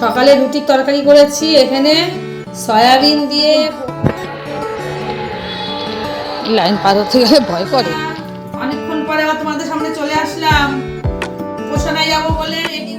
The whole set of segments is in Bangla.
সকালে রুটির তরকারি করেছি, এখানে সয়াবিন দিয়ে লাইন পার হতে গেলে ভয় করে। অনেকক্ষণ পরে আবার তোমাদের সামনে চলে আসলাম। পোষণায় যাব বলে রেডি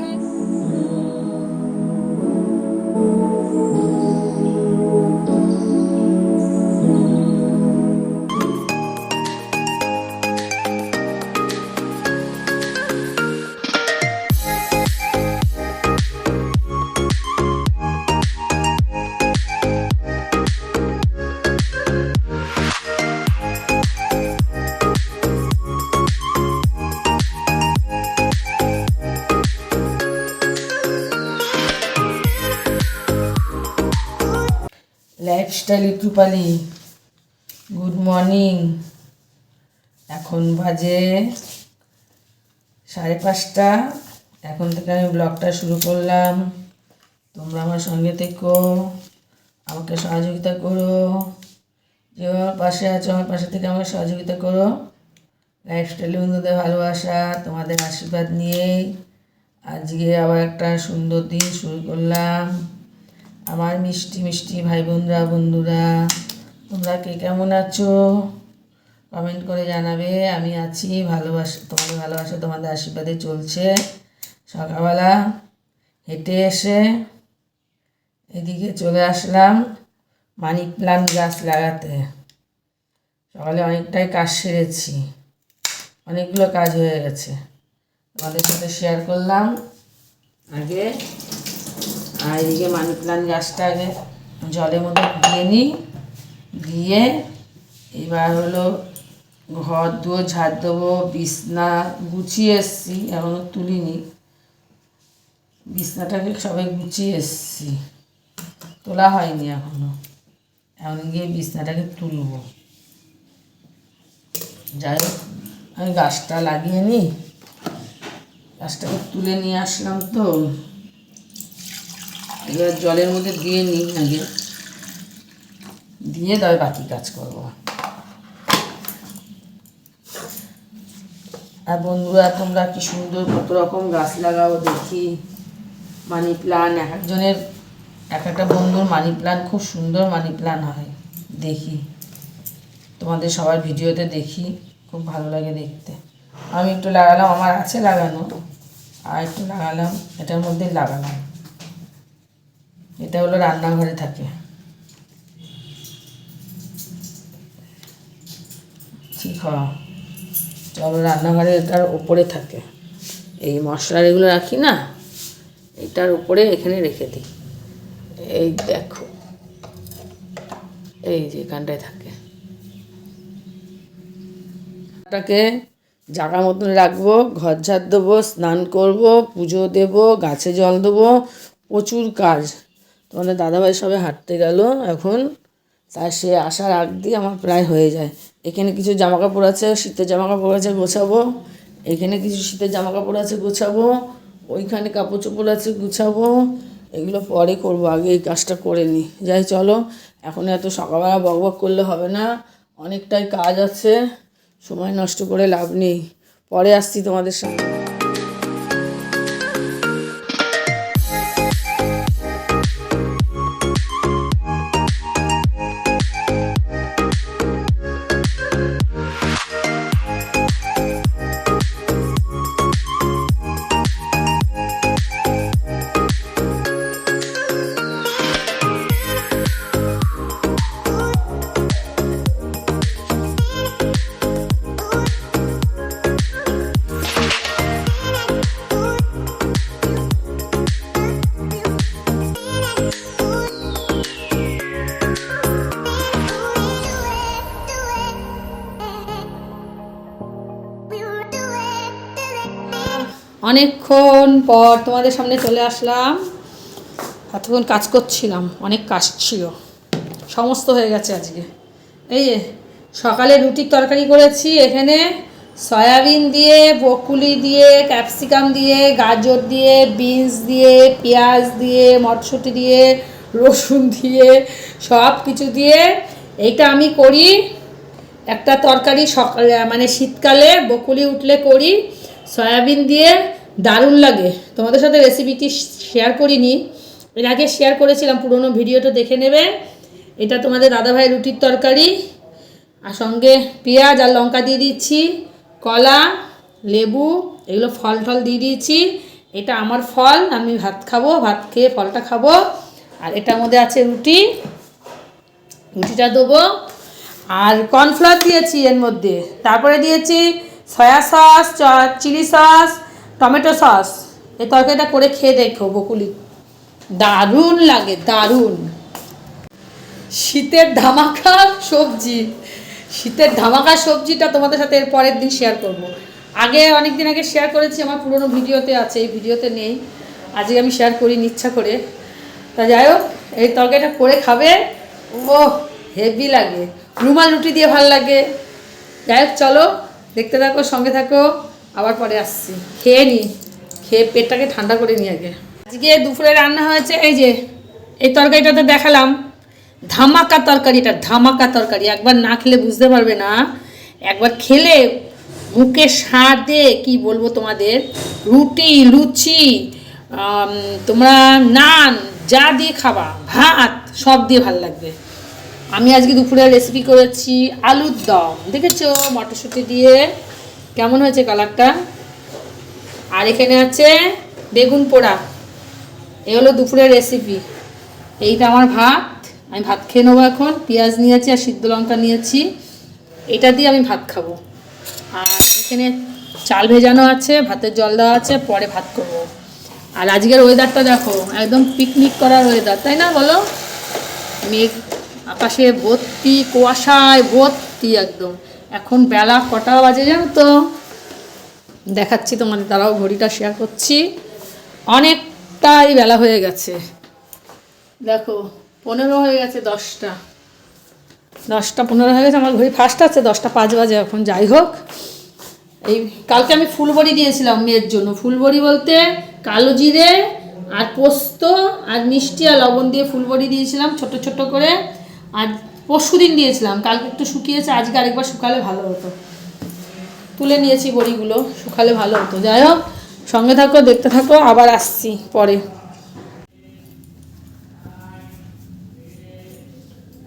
লাইফস্টাইল ইউটিউবালি গুড মর্নিং এখন বাজে সাড়ে পাঁচটা। এখন থেকে আমি ব্লগটা শুরু করলাম। তোমরা আমার সঙ্গে থেকো। আমাকে সহযোগিতা করো। যে আমার পাশে আছো, আমার পাশে থেকে আমাকে সহযোগিতা করো। লাইফস্টাইল বন্ধুদের ভালোবাসা, তোমাদের আশীর্বাদ নিয়েই আজকে আবার একটা সুন্দর দিন শুরু করলাম। আমার মিষ্টি মিষ্টি ভাই বোনরা বন্ধুরা, তোমরা কে কেমন আছো? কমেন্ট করে জানাবে। আমি আছি ভালোবাসা, তোমাদের ভালোবাসা তোমাদের আশীর্বাদে চলছে। সকালবেলা হেঁটে এসে এদিকে চলে আসলাম মানি প্লান্ট গাছ লাগাতে। সকালে অনেকটাই কাজ সেরেছি। অনেকগুলো কাজ হয়ে গেছে। তোমাদের সাথে শেয়ার করলাম। আগে আর এদিকে মানি প্লান্ট গাছটা আগে জলের মধ্যে দিয়ে নিই। দিয়ে এবার হলো ঘর দুয়ার, ঝাড় দেবো, বিছনা গুছিয়ে এসছি এখনও তুলিনি। বিছনাটাকে সবাই গুছিয়ে এসছি। তোলা হয়নি এখনও এখন গিয়ে বিছনাটাকে তুলবো। যাই হোক, আমি গাছটা লাগিয়ে নিই। গাছটাকে তুলে নিয়ে আসলাম তো। এবার জলের মধ্যে দিয়ে নিই আগে। দিয়ে তবে বাকি কাজ করব। আর বন্ধুরা, তোমরা কি সুন্দর কত রকম গাছ লাগাও দেখি। মানি প্লান্ট এক একজনের, এক একটা বন্ধুর মানি প্লান্ট খুব সুন্দর মানি প্লান্ট হয় দেখি। তোমাদের সবার ভিডিওতে দেখি, খুব ভালো লাগে দেখতে। আমি একটু লাগালাম, আমার আছে লাগানো। আর একটু লাগালাম, এটার মধ্যে লাগালাম। এটা হলো রান্নাঘরে থাকে। ঠিক চলো রান্নাঘরে এটার ওপরে থাকে। এই মশলার এগুলো রাখি না, এটার উপরে এখানে রেখে দিই। এই দেখো, এই যে এখানটায় থাকে। তাকে জাগা মতন রাখব ঘর ঝাড় দেবো, স্নান করব, পুজো দেবো, গাছে জল দেবো, প্রচুর কাজ। তোমাদের দাদাভাই সবে হাঁটতে গেল, এখন তার সে আসার আগ দিয়ে আমার প্রায় হয়ে যায়। এখানে কিছু জামা কাপড় আছে, শীতের জামা কাপড় আছে, গোছাবো। এখানে কিছু শীতের জামা কাপড় আছে, গোছাবো। ওইখানে কাপড় চোপড় আছে, গুছাবো। এগুলো পরে করব, আগে এই কাজটা করে নিই। যাই চলো, এখন এত সকালবেলা বক বক করলে হবে না। অনেকটাই কাজ আছে, সময় নষ্ট করে লাভ নেই। পরে আসছি তোমাদের সাথে অনেকক্ষণ পর তোমাদের সামনে চলে আসলাম। এতক্ষণ কাজ করছিলাম, অনেক কাজ ছিল। সমস্ত হয়ে গেছে আজকে। এই যে, সকালে রুটির তরকারি করেছি, এখানে সয়াবিন দিয়ে বকুলি দিয়ে, ক্যাপসিকাম দিয়ে, গাজর দিয়ে, বিনস দিয়ে, পেঁয়াজ দিয়ে, মটরশুঁটি দিয়ে, রসুন দিয়ে, সব কিছু দিয়ে এইটা আমি করি। একটা তরকারি সকালে মানে শীতকালে বকুলি উঠলে করি, সয়াবিন দিয়ে দারুণ লাগে। তোমাদের সাথে রেসিপিটি শেয়ার করিনি। এর আগে শেয়ার করেছিলাম পুরোনো ভিডিওটা, দেখে নেবে। এটা তোমাদের দাদাভাই রুটির তরকারি। আর সঙ্গে পেঁয়াজ আর লঙ্কা দিয়ে দিচ্ছি, কলা, লেবু, এগুলো ফল টল দিয়ে দিয়েছি। এটা আমার ফল, আমি ভাত খাব, ভাত খেয়ে ফলটা খাব। আর এটার মধ্যে আছে রুটি। রুটিটা দেবো। আর কর্নফ্লাওয়ার দিয়েছি এর মধ্যে। তারপরে দিয়েছি soya sauce chilli sauce tomato sauce. এই তরকারিটা করে খেয়ে দেখো বকুলি। দারুণ লাগে, দারুণ। শীতের ধামাকা সবজি। শীতের ধামাকা সবজিটা তোমাদের সাথে এর পরের দিন শেয়ার করব। আগে অনেক দিন আগে শেয়ার করেছি, আমার পুরনো ভিডিওতে আছে, এই ভিডিওতে নেই। আজকে আমি শেয়ার করিনি ইচ্ছা করে। তা যাই হোক, এই তরকারিটা করে খাবে। ও হেভি লাগে। রুমাল রুটি দিয়ে ভালো লাগে। যাই হোক, চলো, দেখতে থাকো, সঙ্গে থাকো। আবার পরে আসছি। খেয়ে নি। খেয়ে পেটটাকে ঠান্ডা করে নিই আগে। আজকে দুপুরে রান্না হয়েছে এই যে, এই তরকারিটাতে দেখালাম। ধামাকা তরকারিটা ধামাকা তরকারি। একবার না খেলে বুঝতে পারবে না। একবার খেলে মুখে স্বাদে কি বলব তোমাদের? রুটি, লুচি তোমরা নান, যা দিয়ে খাবা, ভাত, সব দিয়ে ভালো লাগবে। আমি আজকে দুপুরে রেসিপি করেছি আলুর দম। দেখেছ? মটরশুঁটি দিয়ে কেমন হয়েছে কালারটা? আর এখানে আছে বেগুন পোড়া। এ হলো দুপুরের রেসিপি এইটা আমার ভাত। আমি ভাত খেয়ে নেব এখন। পেঁয়াজ নিয়েছি আর সিদ্ধ লঙ্কা নিয়েছি। এটা দিয়ে আমি ভাত খাব। আর এখানে চাল ভেজানো আছে, ভাতের জল দেওয়া আছে, পরে ভাত করব। আর আজকের ওয়েদারটা দেখো, একদম পিকনিক করার ওয়েদার তাই না বলো? মেঘ আকাশে ভর্তি, কুয়াশায় ভর্তি একদম। এখন বেলা কটা বাজে জানো তো? দেখাচ্ছি তোমাদের তারাও ঘড়িটা শেয়ার করছি। অনেকটাই বেলা হয়ে গেছে। দেখো, পনেরো হয়ে গেছে দশটা। দশটা পনেরো হয়ে গেছে, আমার ঘড়ি ফার্স্ট আছে, দশটা পাঁচ বাজে এখন, যাই হোক। এই, কালকে আমি ফুলবড়ি দিয়েছিলাম মেয়ের জন্য। ফুলবড়ি বলতে কালো জিরে আর পোস্ত আর মিষ্টি আর লবণ দিয়ে ফুলবড়ি দিয়েছিলাম, ছোট ছোট করে। আর পরশু দিন দিয়েছিলাম, কালকে একটু শুকিয়েছে, আজকে আরেকবার শুকালে ভালো হতো। তুলে নিয়েছি বড়িগুলো, শুকালে ভালো হতো। যাই হোক, সঙ্গে থাকো, দেখতে থাকো, আবার আসছি পরে।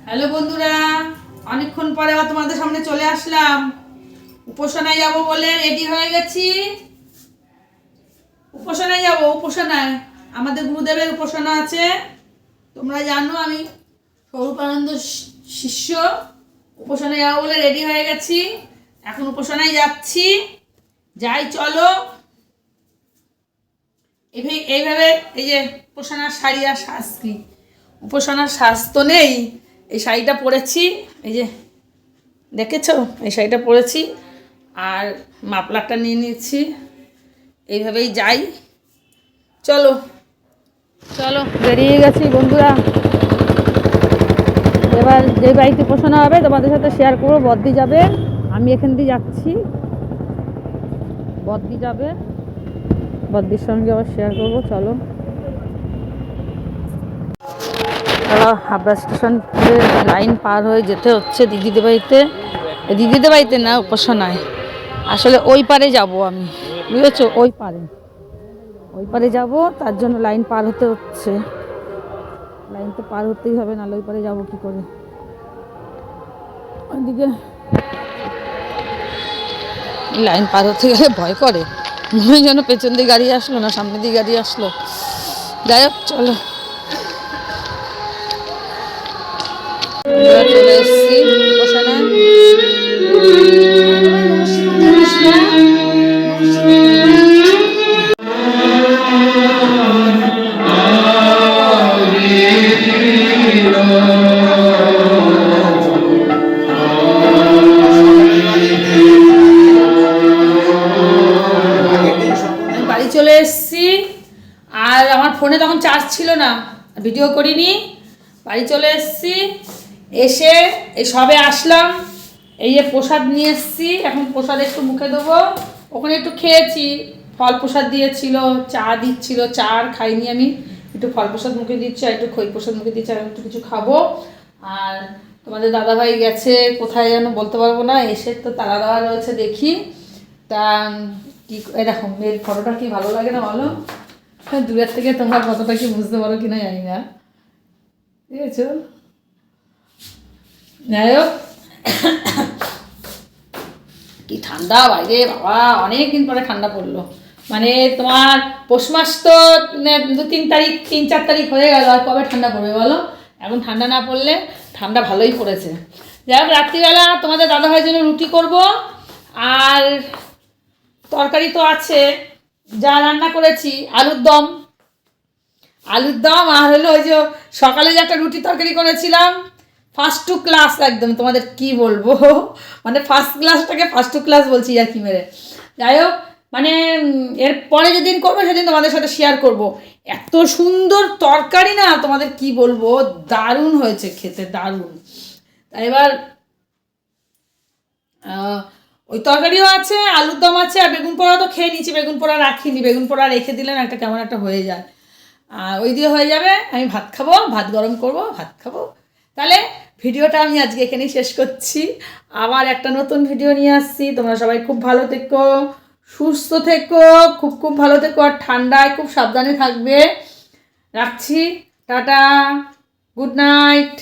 হ্যালো বন্ধুরা, অনেকক্ষণ পরে আবার তোমাদের সামনে চলে আসলাম। উপাসনায় যাব বলে রেডি হয়ে গেছি। উপাসনায় যাব, উপাসনায়। আমাদের গুরুদেবের উপাসনা আছে। তোমরা জানো আমি স্বরূপানন্দ শিষ্য উপাসনায় যাব বলে রেডি হয়ে গেছি। এখন উপাসনায় যাচ্ছি। যাই, চলো। এইভাবে এই যে উপাসনার শাড়ি আর কি? উপাসনার সাজ তো নেই। এই শাড়িটা পরেছি। এই যে, দেখেছ? এই শাড়িটা পরেছি। আর মাপলারটা নিয়ে নিয়েছি। এইভাবেই যাই। চলো। চলো, বেরিয়ে গেছি বন্ধুরা। এবার যে বাড়িতে পোষানো হবে, তোমাদের সাথে শেয়ার করব। বদ্দি যাবে। আমি এখান দিয়ে যাচ্ছি। বদ্দি যাবে। বদ্দির সঙ্গে আবার শেয়ার করব। চলো। হাবড়া স্টেশন লাইন পার হয়ে যেতে হচ্ছে দিদিদের বাড়িতে। দিদিদের বাড়িতে না, উপাসনায়। আসলে ওই পারে যাব আমি। বুঝেছ? ওই পারে। ওই পারে যাব, তার জন্য লাইন পার হতে হচ্ছে। লাইন তো পার হতেই হবে, নাহলে ওই পারে যাব কি করে? ওইদিকে লাইন পার হতে গেলে ভয় করে। মনে যেন পেছন দিয়ে গাড়ি আসলো না, সামনে দিয়ে গাড়ি আসলো। যাই হোক, চলো। চলে এসেছি বাড়ি চলে এসেছি। এসে সবে আসলাম। এই যে প্রসাদ নিয়ে এসেছি। এখন প্রসাদ একটু মুখে দেবো। ওখানে একটু খেয়েছি। ফল প্রসাদ দিয়েছিল চা দিচ্ছিল চা আর খাইনি আমি। একটু ফল প্রসাদ মুখে দিচ্ছি আর একটু খই প্রসাদ মুখে দিচ্ছি আর একটু কিছু খাব। আর তোমাদের দাদাভাই গেছে কোথায় যেন বলতে পারব না। এসে তো তারা দেওয়া রয়েছে দেখি। তা কি দেখো মেয়ের ফটোটা কি ভালো লাগে না বলো? হ্যাঁ, দূরের থেকে তোমরা কতটা কি বুঝতে পারো কি না জানি না। আছে যাই হোক কি ঠান্ডা বাইরে, বাবা অনেক দিন পরে ঠান্ডা পড়ল। মানে তোমার পৌষ মাস তো মানে দু, তিন তারিখ, তিন, চার তারিখ হয়ে গেল, আর কবে ঠান্ডা পড়বে বলো? এখন ঠান্ডা না পড়লে ঠান্ডা ভালোই পড়েছে। যাই হোক রাত্রিবেলা তোমাদের দাদাভাইয়ের জন্য রুটি করব, আর তরকারি তো আছে। যা রান্না করেছি, আলুর দম। আলুর দম আর হলো ওই যে সকালে যে একটা রুটি তরকারি করেছিলাম ফার্স্ট টু ক্লাস একদম তোমাদের কি বলব? মানে ফার্স্ট ক্লাসটাকে ফার্স্ট টু ক্লাস বলছি আর কি মেরে। যাই হোক মানে উম, এর পরে যেদিন করব সেদিন তোমাদের সাথে শেয়ার করব। এত সুন্দর তরকারি না তোমাদের কি বলব? দারুণ হয়েছে খেতে দারুণ। তাই এবার ওই তরকারিও আছে আলুর দম আছে আর বেগুন পোড়া তো খেয়ে নিচ্ছি বেগুন পোড়া রাখিনি। বেগুন পোড়া রেখে দিলেন একটা কেমন একটা হয়ে যায়। ওই দিয়ে হয়ে যাবে, আমি ভাত খাব, ভাত গরম করব, ভাত খাব। তাহলে ভিডিওটা আমি আজকে এখানেই শেষ করছি। আবার একটা নতুন ভিডিও নিয়ে আসছি। তোমরা সবাই খুব ভালো থেকো, সুস্থ থেকো, খুব খুব ভালো থেকো, আর ঠান্ডায় খুব সাবধানে থাকবে। রাখছি, টাটা, গুড নাইট।